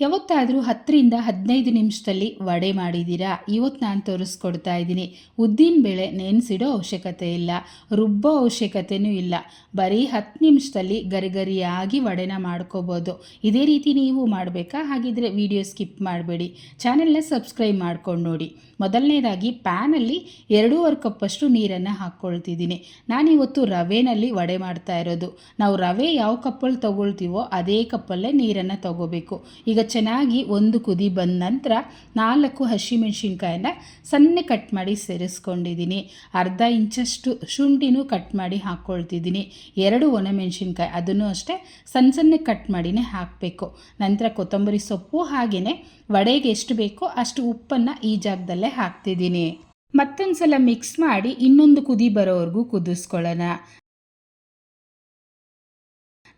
ಯಾವತ್ತಾದರೂ ಹತ್ತರಿಂದ ಹದಿನೈದು ನಿಮಿಷದಲ್ಲಿ ವಡೆ ಮಾಡಿದ್ದೀರಾ? ಇವತ್ತು ನಾನು ತೋರಿಸ್ಕೊಡ್ತಾ ಇದ್ದೀನಿ. ಉದ್ದಿನ ಬೇಳೆ ನೆನೆಸಿಡೋ ಅವಶ್ಯಕತೆ ಇಲ್ಲ. ರುಬ್ಬೋ ಅವಶ್ಯಕತೆಯೂ ಇಲ್ಲ. ಬರೀ ಹತ್ತು ನಿಮಿಷದಲ್ಲಿ ಗರಿಗರಿಯಾಗಿ ವಡೆನ ಮಾಡ್ಕೋಬೋದು. ಇದೇ ರೀತಿ ನೀವು ಮಾಡಬೇಕಾ? ಹಾಗಿದ್ರೆ ವಿಡಿಯೋ ಸ್ಕಿಪ್ ಮಾಡಬೇಡಿ. ಚಾನೆಲ್ನ ಸಬ್ಸ್ಕ್ರೈಬ್ ಮಾಡ್ಕೊಂಡು ನೋಡಿ. ಮೊದಲನೇದಾಗಿ ಪ್ಯಾನಲ್ಲಿ ಎರಡೂವರೆ ಕಪ್ಪಷ್ಟು ನೀರನ್ನು ಹಾಕ್ಕೊಳ್ತಿದ್ದೀನಿ. ನಾನಿವತ್ತು ರವೆನಲ್ಲಿ ವಡೆ ಮಾಡ್ತಾ ಇರೋದು. ನಾವು ರವೆ ಯಾವ ಕಪ್ಪಲ್ಲಿ ತೊಗೊಳ್ತೀವೋ ಅದೇ ಕಪ್ಪಲ್ಲೇ ನೀರನ್ನು ತಗೋಬೇಕು. ಈಗ ಚೆನ್ನಾಗಿ ಒಂದು ಕುದಿ ಬಂದ ನಂತರ ನಾಲ್ಕು ಹಸಿಮೆಣ್ಸಿನ್ಕಾಯನ್ನ ಸಣ್ಣ ಕಟ್ ಮಾಡಿ ಸೇರಿಸ್ಕೊಂಡಿದ್ದೀನಿ. ಅರ್ಧ ಇಂಚಷ್ಟು ಶುಂಠಿನೂ ಕಟ್ ಮಾಡಿ ಹಾಕ್ಕೊಳ್ತಿದ್ದೀನಿ ಎರಡು ಒಣಮೆಣ್ಸಿನ್ಕಾಯಿ ಅದನ್ನು ಅಷ್ಟೇ ಸಣ್ಣ ಸಣ್ಣ ಕಟ್ ಮಾಡಿನೇ ಹಾಕಬೇಕು. ನಂತರ ಕೊತ್ತಂಬರಿ ಸೊಪ್ಪು ಹಾಗೆಯೇ ವಡೆಗೆ ಎಷ್ಟು ಬೇಕೋ ಅಷ್ಟು ಉಪ್ಪನ್ನು ಈ ಜಾಗದಲ್ಲೇ ಹಾಕ್ತಿದ್ದೀನಿ. ಮತ್ತೊಂದು ಸಲ ಮಿಕ್ಸ್ ಮಾಡಿ ಇನ್ನೊಂದು ಕುದಿ ಬರೋವರೆಗೂ ಕುದಿಸ್ಕೊಳ್ಳೋಣ.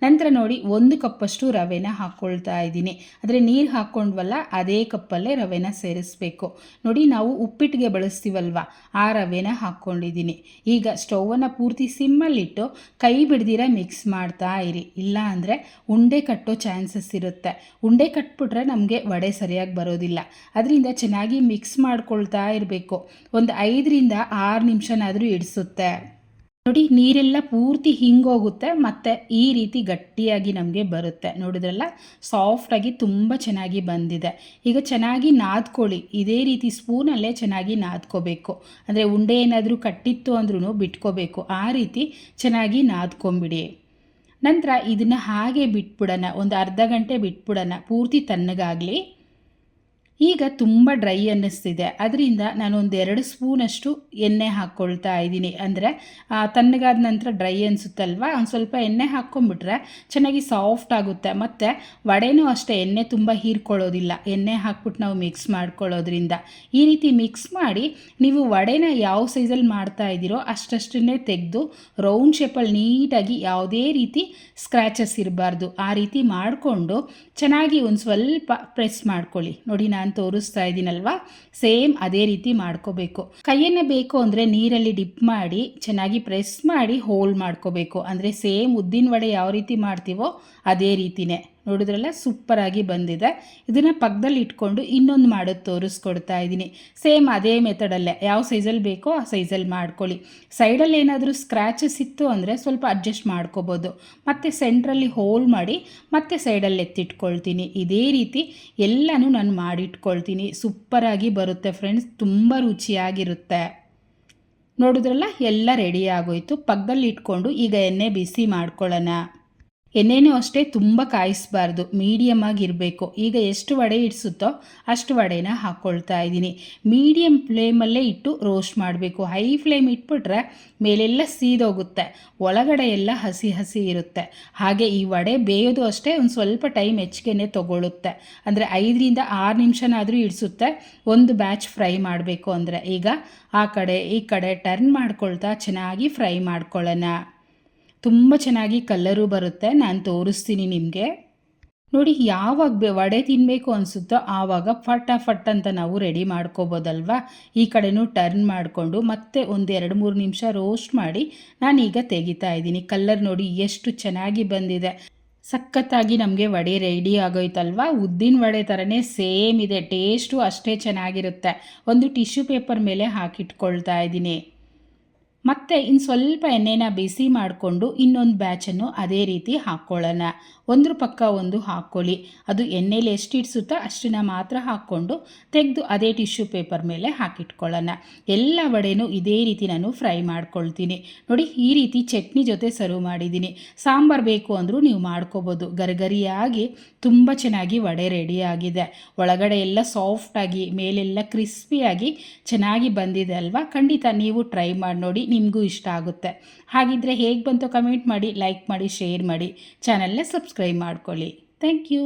ನಂತರ ನೋಡಿ ಒಂದು ಕಪ್ಪಷ್ಟು ರವೆನ ಹಾಕ್ಕೊಳ್ತಾ ಇದ್ದೀನಿ. ಆದರೆ ನೀರು ಹಾಕ್ಕೊಂಡ್ವಲ್ಲ ಅದೇ ಕಪ್ಪಲ್ಲೇ ರವೆನ ಸೇರಿಸ್ಬೇಕು. ನೋಡಿ ನಾವು ಉಪ್ಪಿಟ್ಟಿಗೆ ಬಳಸ್ತೀವಲ್ವ, ಆ ರವೆನ ಹಾಕ್ಕೊಂಡಿದ್ದೀನಿ ಈಗ ಸ್ಟೌವನ್ನು ಪೂರ್ತಿ ಸಿಮ್ಮಲ್ಲಿಟ್ಟು ಕೈ ಬಿಡ್ದಿರ ಮಿಕ್ಸ್ ಮಾಡ್ತಾ ಇರಿ. ಇಲ್ಲ ಅಂದರೆ ಉಂಡೆ ಕಟ್ಟೋ ಚಾನ್ಸಸ್ ಇರುತ್ತೆ. ಉಂಡೆ ಕಟ್ಬಿಟ್ರೆ ನಮಗೆ ವಡೆ ಸರಿಯಾಗಿ ಬರೋದಿಲ್ಲ. ಅದರಿಂದ ಚೆನ್ನಾಗಿ ಮಿಕ್ಸ್ ಮಾಡ್ಕೊಳ್ತಾ ಇರಬೇಕು. ಒಂದು ಐದರಿಂದ ಆರು ನಿಮಿಷನಾದರೂ ಇಡಿಸುತ್ತೆ. ನೋಡಿ, ನೀರೆಲ್ಲ ಪೂರ್ತಿ ಹಿಂಗೋಗುತ್ತೆ, ಮತ್ತು ಈ ರೀತಿ ಗಟ್ಟಿಯಾಗಿ ನಮಗೆ ಬರುತ್ತೆ. ನೋಡಿದ್ರಲ್ಲ ಸಾಫ್ಟಾಗಿ ತುಂಬ ಚೆನ್ನಾಗಿ ಬಂದಿದೆ. ಈಗ ಚೆನ್ನಾಗಿ ನಾದ್ಕೊಳ್ಳಿ. ಇದೇ ರೀತಿ ಸ್ಪೂನಲ್ಲೇ ಚೆನ್ನಾಗಿ ನಾದ್ಕೋಬೇಕು. ಅಂದರೆ ಉಂಡೆ ಏನಾದರೂ ಕಟ್ಟಿತ್ತು ಅಂದ್ರೂ ಬಿಟ್ಕೋಬೇಕು. ಆ ರೀತಿ ಚೆನ್ನಾಗಿ ನಾದ್ಕೊಂಬಿಡಿ. ನಂತರ ಇದನ್ನು ಹಾಗೆ ಬಿಟ್ಬಿಡೋಣ. ಒಂದು ಅರ್ಧ ಗಂಟೆ ಬಿಟ್ಬಿಡೋಣ. ಪೂರ್ತಿ ತಣ್ಣಗಾಗಲಿ. ಈಗ ತುಂಬ ಡ್ರೈ ಅನ್ನಿಸ್ತಿದೆ. ಅದರಿಂದ ನಾನೊಂದು ಎರಡು ಸ್ಪೂನಷ್ಟು ಎಣ್ಣೆ ಹಾಕ್ಕೊಳ್ತಾ ಇದ್ದೀನಿ. ಅಂದರೆ ತಣ್ಣಗಾದ ನಂತರ ಡ್ರೈ ಅನಿಸುತ್ತಲ್ವ? ಒಂದು ಸ್ವಲ್ಪ ಎಣ್ಣೆ ಹಾಕ್ಕೊಂಬಿಟ್ರೆ ಚೆನ್ನಾಗಿ ಸಾಫ್ಟ್ ಆಗುತ್ತೆ. ಮತ್ತು ವಡೆನೂ ಅಷ್ಟೇ, ಎಣ್ಣೆ ತುಂಬ ಹೀರ್ಕೊಳ್ಳೋದಿಲ್ಲ. ಎಣ್ಣೆ ಹಾಕ್ಬಿಟ್ಟು ನಾವು ಮಿಕ್ಸ್ ಮಾಡ್ಕೊಳ್ಳೋದ್ರಿಂದ. ಈ ರೀತಿ ಮಿಕ್ಸ್ ಮಾಡಿ ನೀವು ವಡೆನ ಯಾವ ಸೈಜಲ್ಲಿ ಮಾಡ್ತಾ ಇದ್ದೀರೋ ಅಷ್ಟಷ್ಟನ್ನೇ ತೆಗೆದು ರೌಂಡ್ ಶೇಪಲ್ಲಿ ನೀಟಾಗಿ ಯಾವುದೇ ರೀತಿ ಸ್ಕ್ರ್ಯಾಚಸ್ ಇರಬಾರ್ದು. ಆ ರೀತಿ ಮಾಡಿಕೊಂಡು ಚೆನ್ನಾಗಿ ಒಂದು ಸ್ವಲ್ಪ ಪ್ರೆಸ್ ಮಾಡ್ಕೊಳ್ಳಿ. ನೋಡಿ, ನಾನು ನಾನು ತೋರಿಸ್ತಾ ಇದ್ದೀನಲ್ವಾ? ಸೇಮ್ ಅದೇ ರೀತಿ ಮಾಡ್ಕೋಬೇಕು. ಕೈಯನ್ನು ಬೇಕು ಅಂದರೆ ನೀರಲ್ಲಿ ಡಿಪ್ ಮಾಡಿ, ಚೆನ್ನಾಗಿ ಪ್ರೆಸ್ ಮಾಡಿ ಹೋಲ್ಡ್ ಮಾಡ್ಕೋಬೇಕು. ಅಂದರೆ ಸೇಮ್ ಉದ್ದಿನ ವಡೆ ಯಾವ ರೀತಿ ಮಾಡ್ತೀವೋ ಅದೇ ರೀತಿನೇ. ನೋಡಿದ್ರಲ್ಲ ಸೂಪರಾಗಿ ಬಂದಿದೆ. ಇದನ್ನು ಪಕ್ಕದಲ್ಲಿ ಇಟ್ಕೊಂಡು ಇನ್ನೊಂದು ಮಾಡೋದು ತೋರಿಸ್ಕೊಡ್ತಾ ಇದ್ದೀನಿ. ಸೇಮ್ ಅದೇ ಮೆಥಡಲ್ಲೇ ಯಾವ ಸೈಜಲ್ಲಿ ಬೇಕೋ ಆ ಸೈಜಲ್ಲಿ ಮಾಡ್ಕೊಳ್ಳಿ. ಸೈಡಲ್ಲಿ ಏನಾದರೂ ಸ್ಕ್ರ್ಯಾಚಸ್ ಇತ್ತು ಅಂದರೆ ಸ್ವಲ್ಪ ಅಡ್ಜಸ್ಟ್ ಮಾಡ್ಕೋಬೋದು. ಮತ್ತು ಸೆಂಟ್ರಲ್ಲಿ ಹೋಲ್ ಮಾಡಿ ಮತ್ತೆ ಸೈಡಲ್ಲಿ ಎತ್ತಿಟ್ಕೊಳ್ತೀನಿ. ಇದೇ ರೀತಿ ಎಲ್ಲನೂ ನಾನು ಮಾಡಿಟ್ಕೊಳ್ತೀನಿ. ಸೂಪರಾಗಿ ಬರುತ್ತೆ ಫ್ರೆಂಡ್ಸ್ ತುಂಬ ರುಚಿಯಾಗಿರುತ್ತೆ. ನೋಡಿದ್ರಲ್ಲ ಎಲ್ಲ ರೆಡಿ ಆಗೋಯ್ತು. ಪಕ್ಕದಲ್ಲಿ ಇಟ್ಕೊಂಡು ಈಗ ಎಣ್ಣೆ ಬಿಸಿ ಮಾಡ್ಕೊಳ್ಳೋಣ. ಎಣ್ಣೆನೂ ಅಷ್ಟೇ ತುಂಬ ಕಾಯಿಸಬಾರ್ದು ಮೀಡಿಯಮ್ ಆಗಿರಬೇಕು. ಈಗ ಎಷ್ಟು ವಡೆ ಇಡಿಸುತ್ತೋ ಅಷ್ಟು ವಡೆನ ಹಾಕ್ಕೊಳ್ತಾ ಇದ್ದೀನಿ. ಮೀಡಿಯಮ್ ಫ್ಲೇಮಲ್ಲೇ ಇಟ್ಟು ರೋಸ್ಟ್ ಮಾಡಬೇಕು. ಹೈ ಫ್ಲೇಮ್ ಇಟ್ಬಿಟ್ರೆ ಮೇಲೆಲ್ಲ ಸೀದೋಗುತ್ತೆ. ಒಳಗಡೆ ಎಲ್ಲ ಹಸಿ ಹಸಿ ಇರುತ್ತೆ. ಹಾಗೆ ಈ ವಡೆ ಬೇಯೋದು ಅಷ್ಟೇ ಒಂದು ಸ್ವಲ್ಪ ಟೈಮ್ ಹೆಚ್ಚಿಗೆ ತೊಗೊಳುತ್ತೆ. ಅಂದರೆ ಐದರಿಂದ ಆರು ನಿಮಿಷನಾದರೂ ಇಡಿಸುತ್ತೆ. ಒಂದು ಬ್ಯಾಚ್ ಫ್ರೈ ಮಾಡಬೇಕು ಅಂದರೆ ಈಗ ಆ ಕಡೆ, ಈ ಕಡೆ ಟರ್ನ್ ಮಾಡ್ಕೊಳ್ತಾ ಚೆನ್ನಾಗಿ ಫ್ರೈ ಮಾಡ್ಕೊಳ್ಳೋಣ. ತುಂಬ ಚೆನ್ನಾಗಿ ಕಲ್ಲರು ಬರುತ್ತೆ, ನಾನು ತೋರಿಸ್ತೀನಿ ನಿಮಗೆ. ನೋಡಿ, ಯಾವಾಗ ವಡೆ ತಿನ್ನಬೇಕು ಅನಿಸುತ್ತೋ ಆವಾಗ ಫಟ ಫಟ್ ಅಂತ ನಾವು ರೆಡಿ ಮಾಡ್ಕೋಬೋದಲ್ವಾ? ಈ ಕಡೆನೂ ಟರ್ನ್ ಮಾಡಿಕೊಂಡು ಮತ್ತೆ ಒಂದು ಎರಡು ಮೂರು ನಿಮಿಷ ರೋಸ್ಟ್ ಮಾಡಿ ನಾನೀಗ ತೆಗಿತಾ ಇದ್ದೀನಿ. ಕಲ್ಲರ್ ನೋಡಿ ಎಷ್ಟು ಚೆನ್ನಾಗಿ ಬಂದಿದೆ. ಸಖತ್ತಾಗಿ ನಮಗೆ ವಡೆ ರೆಡಿ ಆಗೋಯ್ತಲ್ವಾ? ಉದ್ದಿನ ವಡೆ ಥರನೇ ಸೇಮ್ ಇದೆ, ಟೇಸ್ಟು ಅಷ್ಟೇ ಚೆನ್ನಾಗಿರುತ್ತೆ. ಒಂದು ಟಿಶ್ಯೂ ಪೇಪರ್ ಮೇಲೆ ಹಾಕಿಟ್ಕೊಳ್ತಾ ಇದ್ದೀನಿ. ಮತ್ತು ಇನ್ನು ಸ್ವಲ್ಪ ಎಣ್ಣೆನ ಬಿಸಿ ಮಾಡಿಕೊಂಡು ಇನ್ನೊಂದು ಬ್ಯಾಚನ್ನು ಅದೇ ರೀತಿ ಹಾಕ್ಕೊಳ್ಳೋಣ ಒಂದ್ರ ಪಕ್ಕ ಒಂದು ಹಾಕ್ಕೊಳ್ಳಿ. ಅದು ಎಣ್ಣೆಲಿ ಎಷ್ಟು ಇಡಿಸುತ್ತೋ ಅಷ್ಟನ್ನ ಮಾತ್ರ ಹಾಕ್ಕೊಂಡು ತೆಗೆದು ಅದೇ ಟಿಶ್ಯೂ ಪೇಪರ್ ಮೇಲೆ ಹಾಕಿಟ್ಕೊಳ್ಳೋಣ. ಎಲ್ಲ ವಡೆನೂ ಇದೇ ರೀತಿ ನಾನು ಫ್ರೈ ಮಾಡ್ಕೊಳ್ತೀನಿ. ನೋಡಿ, ಈ ರೀತಿ ಚಟ್ನಿ ಜೊತೆ ಸರ್ವ್ ಮಾಡಿದ್ದೀನಿ. ಸಾಂಬಾರು ಬೇಕು ಅಂದರೂ ನೀವು ಮಾಡ್ಕೋಬೋದು. ಗರಿಗರಿಯಾಗಿ ತುಂಬ ಚೆನ್ನಾಗಿ ವಡೆ ರೆಡಿ ಆಗಿದೆ. ಒಳಗಡೆ ಎಲ್ಲ ಸಾಫ್ಟಾಗಿ ಮೇಲೆಲ್ಲ ಕ್ರಿಸ್ಪಿಯಾಗಿ ಚೆನ್ನಾಗಿ ಬಂದಿದೆ ಅಲ್ವಾ? ಖಂಡಿತ ನೀವು ಟ್ರೈ ಮಾಡಿ ನೋಡಿ ನಿಮಗೂ ಇಷ್ಟ ಆಗುತ್ತೆ. ಹಾಗಿದ್ರೆ ಹೇಗೆ ಬಂತು ಕಮೆಂಟ್ ಮಾಡಿ ಲೈಕ್ ಮಾಡಿ ಶೇರ್ ಮಾಡಿ ಚಾನಲ್ನ ಸಬ್ಸ್ಕ್ರೈಬ್ ಮಾಡ್ಕೊಳ್ಳಿ. Thank you